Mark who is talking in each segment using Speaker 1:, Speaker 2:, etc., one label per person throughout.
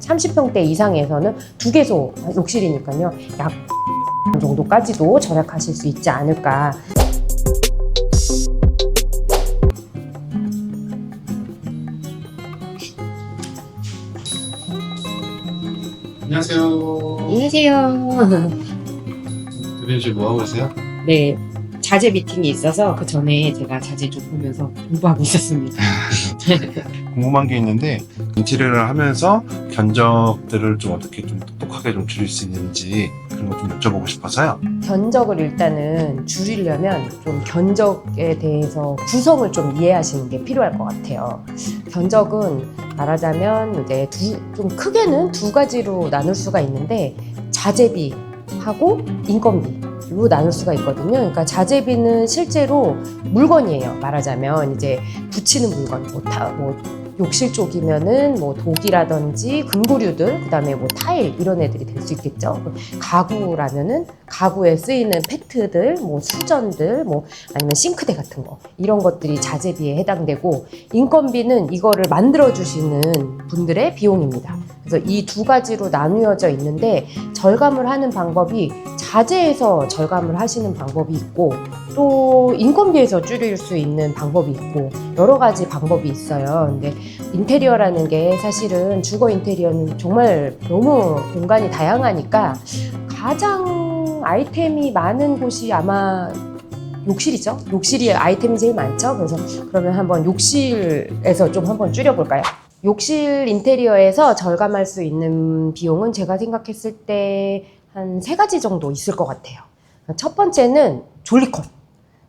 Speaker 1: 30평대 이상에서는 두 개소 욕실이니까요. 약 정도까지도 절약하실 수 있지 않을까.
Speaker 2: 안녕하세요.
Speaker 1: 안녕하세요.
Speaker 2: 대표님 지금 뭐 하고 계세요?
Speaker 1: 네. 자재 미팅이 있어서 그 전에 제가 자재 좀 보면서 공부하고 있었습니다.
Speaker 3: 궁금한 게 있는데 인테리어를 하면서 견적들을 좀 어떻게 좀 똑똑하게 좀 줄일 수 있는지 그런 거 좀 여쭤보고 싶어서요.
Speaker 1: 견적을 일단은 줄이려면 좀 견적에 대해서 구성을 좀 이해하시는 게 필요할 것 같아요. 견적은 말하자면 이제 두, 좀 크게는 두 가지로 나눌 수가 있는데 자재비하고 인건비 로 나눌 수가 있거든요. 그러니까 자재비는 실제로 물건이에요. 말하자면 이제 붙이는 물건, 뭐, 타, 뭐 욕실 쪽이면은 뭐 독이라든지 금고류들, 그다음에 뭐 타일 이런 애들이 될 수 있겠죠. 가구라면은 가구에 쓰이는 페트들, 뭐 수전들, 뭐 아니면 싱크대 같은 거 이런 것들이 자재비에 해당되고 인건비는 이거를 만들어 주시는 분들의 비용입니다. 그래서 이 두 가지로 나누어져 있는데 절감을 하는 방법이 자재에서 절감을 하시는 방법이 있고 또 인건비에서 줄일 수 있는 방법이 있고 여러 가지 방법이 있어요. 근데 인테리어라는 게 사실은 주거 인테리어는 정말 너무 공간이 다양하니까 가장 아이템이 많은 곳이 아마 욕실이죠. 욕실이 아이템이 제일 많죠. 그래서 그러면 한번 욕실에서 좀 한번 줄여볼까요? 욕실 인테리어에서 절감할 수 있는 비용은 제가 생각했을 때 한 세 가지 정도 있을 것 같아요. 첫 번째는 졸리컷.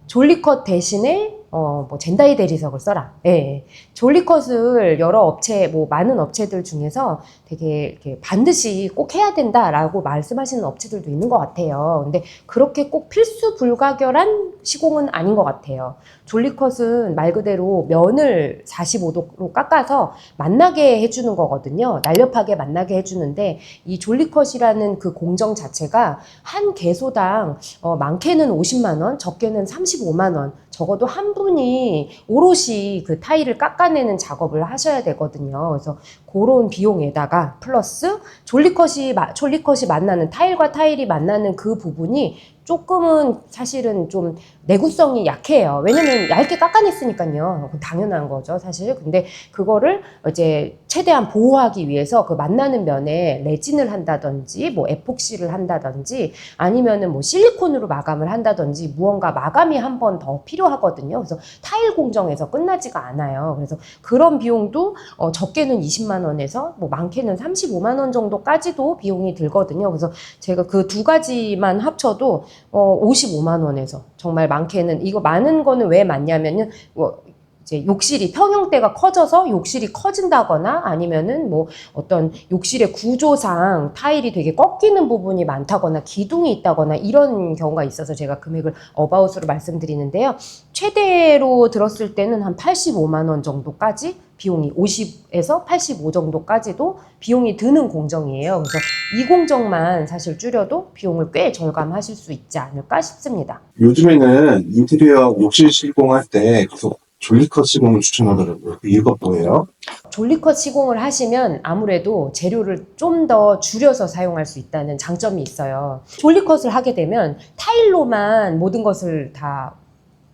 Speaker 1: 졸리컷 대신에 어, 뭐 젠다이 대리석을 써라. 예, 예. 졸리컷을 여러 업체, 뭐 많은 업체들 중에서 되게 이렇게 반드시 꼭 해야 된다라고 말씀하시는 업체들도 있는 것 같아요. 근데 그렇게 꼭 필수 불가결한 시공은 아닌 것 같아요. 졸리컷은 말 그대로 면을 45도로 깎아서 만나게 해주는 거거든요. 날렵하게 만나게 해주는데 이 졸리컷이라는 그 공정 자체가 한 개소당 어, 많게는 50만 원, 적게는 35만 원, 적어도 한 분이 오롯이 그 타일을 깎아내는 작업을 하셔야 되거든요. 그래서 그런 비용에다가 플러스 졸리컷이 마- 졸리컷이 만나는 타일과 타일이 만나는 그 부분이 조금은 사실은 좀 내구성이 약해요. 왜냐면 얇게 깎아냈으니까요. 당연한 거죠, 사실. 근데 그거를 이제 최대한 보호하기 위해서 그 만나는 면에 레진을 한다든지 뭐 에폭시를 한다든지 아니면은 뭐 실리콘으로 마감을 한다든지 무언가 마감이 한 번 더 필요하거든요. 그래서 타일 공정에서 끝나지가 않아요. 그래서 그런 비용도 어, 적게는 20만 원에서 뭐 많게는 35만 원 정도까지도 비용이 들거든요. 그래서 제가 그 두 가지만 합쳐도 어, 55만 원에서 정말 많 게는 이거 많은 거는 왜 많냐면은 뭐 이제 욕실이 평형대가 커져서 욕실이 커진다거나 아니면은 뭐 어떤 욕실의 구조상 타일이 되게 꺾이는 부분이 많다거나 기둥이 있다거나 이런 경우가 있어서 제가 금액을 어바웃으로 말씀드리는데요. 최대로 들었을 때는 한 85만 원 정도까지 비용이 50에서 85 정도까지도 비용이 드는 공정이에요. 그래서 이 공정만 사실 줄여도 비용을 꽤 절감하실 수 있지 않을까 싶습니다.
Speaker 3: 요즘에는 인테리어 욕실 시공할 때 계속 졸리컷 시공을 추천하더라고요. 그 이유가 뭐예요?
Speaker 1: 졸리컷 시공을 하시면 아무래도 재료를 좀 더 줄여서 사용할 수 있다는 장점이 있어요. 졸리컷을 하게 되면 타일로만 모든 것을 다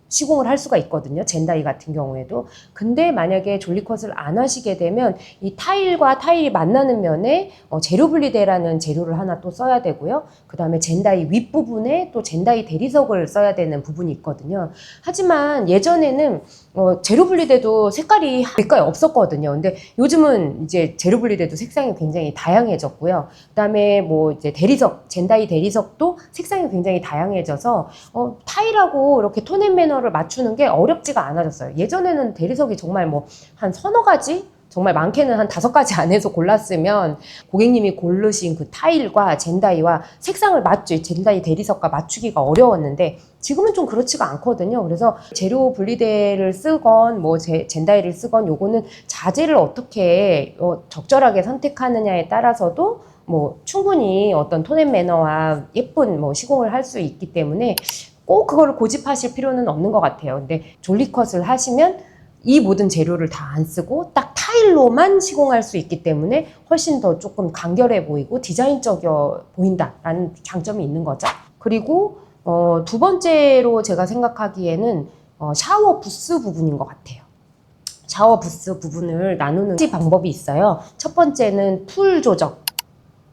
Speaker 1: 시공을 할 수가 있거든요. 젠다이 같은 경우에도. 근데 만약에 졸리컷을 안 하시게 되면 이 타일과 타일이 만나는 면에 어, 재료 분리대라는 재료를 하나 또 써야 되고요. 그 다음에 젠다이 윗부분에 또 젠다이 대리석을 써야 되는 부분이 있거든요. 하지만 예전에는 어, 재료 분리대도 색깔이 색깔이 없었거든요. 근데 요즘은 이제 재료 분리대도 색상이 굉장히 다양해졌고요. 그다음에 뭐 이제 대리석, 젠다이 대리석도 색상이 굉장히 다양해져서 어, 타일하고 이렇게 톤앤 매너를 맞추는 게 어렵지가 않아졌어요. 예전에는 대리석이 정말 뭐 한 서너 가지 정말 많게는 한 다섯 가지 안에서 골랐으면 고객님이 고르신 그 타일과 젠다이와 색상을 맞죠. 젠다이 대리석과 맞추기가 어려웠는데 지금은 좀 그렇지가 않거든요. 그래서 재료 분리대를 쓰건 뭐 제- 젠다이를 쓰건 요거는 자재를 어떻게 어, 적절하게 선택하느냐에 따라서도 뭐 충분히 어떤 톤앤 매너와 예쁜 뭐 시공을 할 수 있기 때문에 꼭 그거를 고집하실 필요는 없는 것 같아요. 근데 졸리컷을 하시면 이 모든 재료를 다 안 쓰고 딱 타일로만 시공할 수 있기 때문에 훨씬 더 조금 간결해 보이고 디자인적이어 보인다라는 장점이 있는 거죠. 그리고 어, 두 번째로 제가 생각하기에는 어, 샤워 부스 부분인 것 같아요. 샤워 부스 부분을 나누는 방법이 있어요. 첫 번째는 풀 조적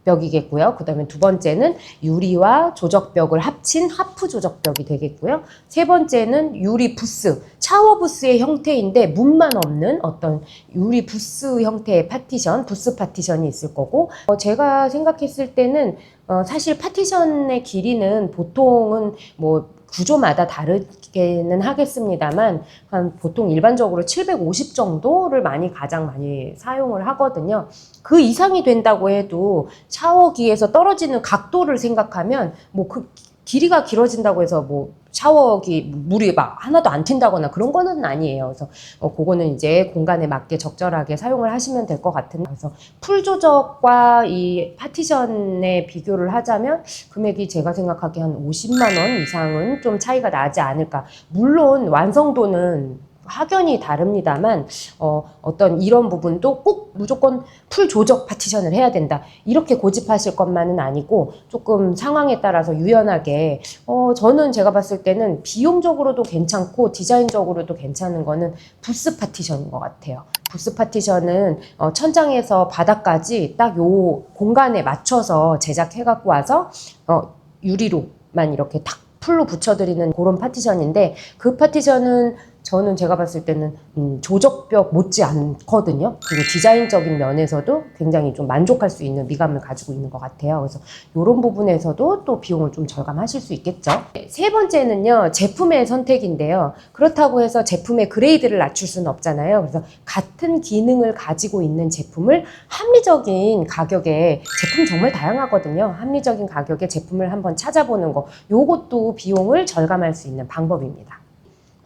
Speaker 1: 벽이겠고요. 그 다음에 두 번째는 유리와 조적벽을 합친 하프 조적벽이 되겠고요. 세 번째는 유리 부스, 샤워 부스의 형태인데 문만 없는 어떤 유리 부스 형태의 파티션, 부스 파티션이 있을 거고 어, 제가 생각했을 때는 어, 사실 파티션의 길이는 보통은 뭐 구조마다 다르게는 하겠습니다만 한 보통 일반적으로 750 정도를 많이 가장 많이 사용을 하거든요. 그 이상이 된다고 해도 샤워기에서 떨어지는 각도를 생각하면 뭐그 길이가 길어진다고 해서 뭐 샤워기 물이 막 하나도 안 튄다거나 그런 거는 아니에요. 그래서 어, 그거는 이제 공간에 맞게 적절하게 사용을 하시면 될 것 같은데 그래서 풀 조적과 이 파티션의 비교를 하자면 금액이 제가 생각하기에 한 50만 원 이상은 좀 차이가 나지 않을까. 물론 완성도는 확연히 다릅니다만 어, 어떤 이런 부분도 꼭 무조건 풀 조적 파티션을 해야 된다 이렇게 고집하실 것만은 아니고 조금 상황에 따라서 유연하게 어, 저는 제가 봤을 때는 비용적으로도 괜찮고 디자인적으로도 괜찮은 거는 부스 파티션인 것 같아요. 부스 파티션은 어, 천장에서 바닥까지 딱 요 공간에 맞춰서 제작해 갖고 와서 어, 유리로만 이렇게 탁 풀로 붙여드리는 그런 파티션인데 그 파티션은 저는 제가 봤을 때는 음, 조적벽 못지 않거든요. 그리고 디자인적인 면에서도 굉장히 좀 만족할 수 있는 미감을 가지고 있는 것 같아요. 그래서 이런 부분에서도 또 비용을 좀 절감하실 수 있겠죠. 세 번째는요, 제품의 선택인데요. 그렇다고 해서 제품의 그레이드를 낮출 수는 없잖아요. 그래서 같은 기능을 가지고 있는 제품을 합리적인 가격에 제품 정말 다양하거든요. 합리적인 가격에 제품을 한번 찾아보는 거. 요것도 비용을 절감할 수 있는 방법입니다.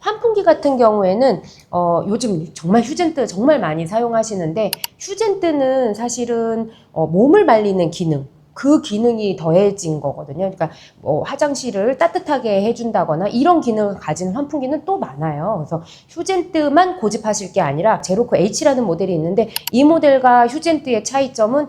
Speaker 1: 환풍기 같은 경우에는 어, 요즘 정말 휴젠트 정말 많이 사용하시는데 휴젠트는 사실은 어, 몸을 말리는 기능 그 기능이 더해진 거거든요. 그러니까 뭐 화장실을 따뜻하게 해준다거나 이런 기능을 가진 환풍기는 또 많아요. 그래서 휴젠트만 고집하실 게 아니라 제로코 H라는 모델이 있는데 이 모델과 휴젠트의 차이점은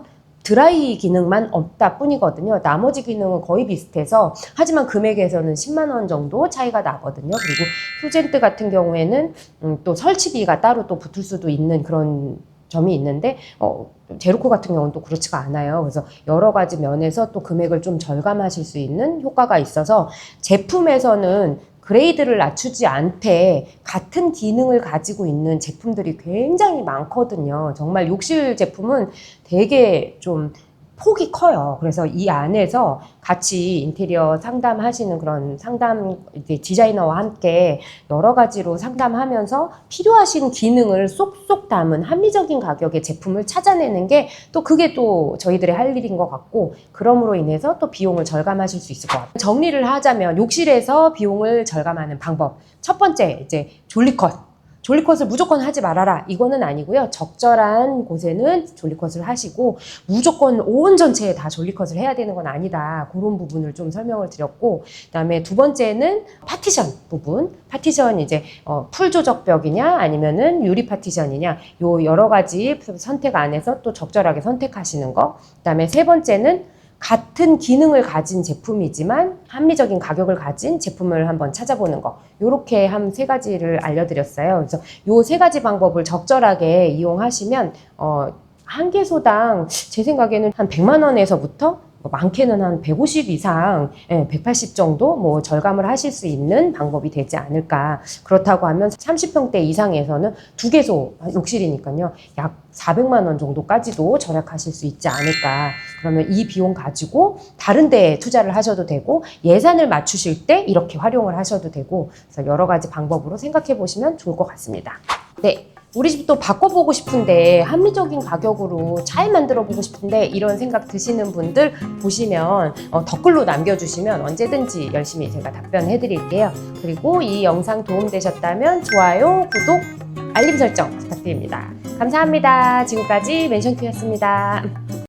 Speaker 1: 드라이 기능만 없다 뿐이거든요. 나머지 기능은 거의 비슷해서 하지만 금액에서는 10만 원 정도 차이가 나거든요. 그리고 휴젠트 같은 경우에는 음, 또 설치비가 따로 또 붙을 수도 있는 그런 점이 있는데 어, 제로코 같은 경우는 또 그렇지가 않아요. 그래서 여러 가지 면에서 또 금액을 좀 절감하실 수 있는 효과가 있어서 제품에서는 그레이드를 낮추지 않되 같은 기능을 가지고 있는 제품들이 굉장히 많거든요. 정말 욕실 제품은 되게 좀 폭이 커요. 그래서 이 안에서 같이 인테리어 상담하시는 그런 상담 디자이너와 함께 여러 가지로 상담하면서 필요하신 기능을 쏙쏙 담은 합리적인 가격의 제품을 찾아내는 게 또 그게 또 저희들의 할 일인 것 같고 그럼으로 인해서 또 비용을 절감하실 수 있을 것 같아요. 정리를 하자면 욕실에서 비용을 절감하는 방법. 첫 번째 이제 졸리컷. 졸리컷을 무조건 하지 말아라. 이거는 아니고요. 적절한 곳에는 졸리컷을 하시고 무조건 온 전체에 다 졸리컷을 해야 되는 건 아니다. 그런 부분을 좀 설명을 드렸고 그다음에 두 번째는 파티션 부분. 파티션 이제 어, 풀 조적벽이냐 아니면은 유리 파티션이냐 요 여러 가지 선택 안에서 또 적절하게 선택하시는 거. 그다음에 세 번째는 같은 기능을 가진 제품이지만 합리적인 가격을 가진 제품을 한번 찾아보는 거. 요렇게 한 세 가지를 알려드렸어요. 그래서 요 세 가지 방법을 적절하게 이용하시면, 어, 한 개소당 제 생각에는 한 100만 원에서부터 뭐 많게는 한 150 이상, 예, 180 정도 뭐 절감을 하실 수 있는 방법이 되지 않을까. 그렇다고 하면 30평대 이상에서는 두 개소 욕실이니까요. 약 400만 원 정도까지도 절약하실 수 있지 않을까. 그러면 이 비용 가지고 다른 데 투자를 하셔도 되고 예산을 맞추실 때 이렇게 활용을 하셔도 되고 그래서 여러 가지 방법으로 생각해 보시면 좋을 것 같습니다. 네. 우리 집도 바꿔보고 싶은데 합리적인 가격으로 잘 만들어 보고 싶은데 이런 생각 드시는 분들 보시면 어, 댓글로 남겨주시면 언제든지 열심히 제가 답변해 드릴게요. 그리고 이 영상 도움되셨다면 좋아요, 구독, 알림 설정 부탁드립니다. 감사합니다. 지금까지 멘션큐였습니다.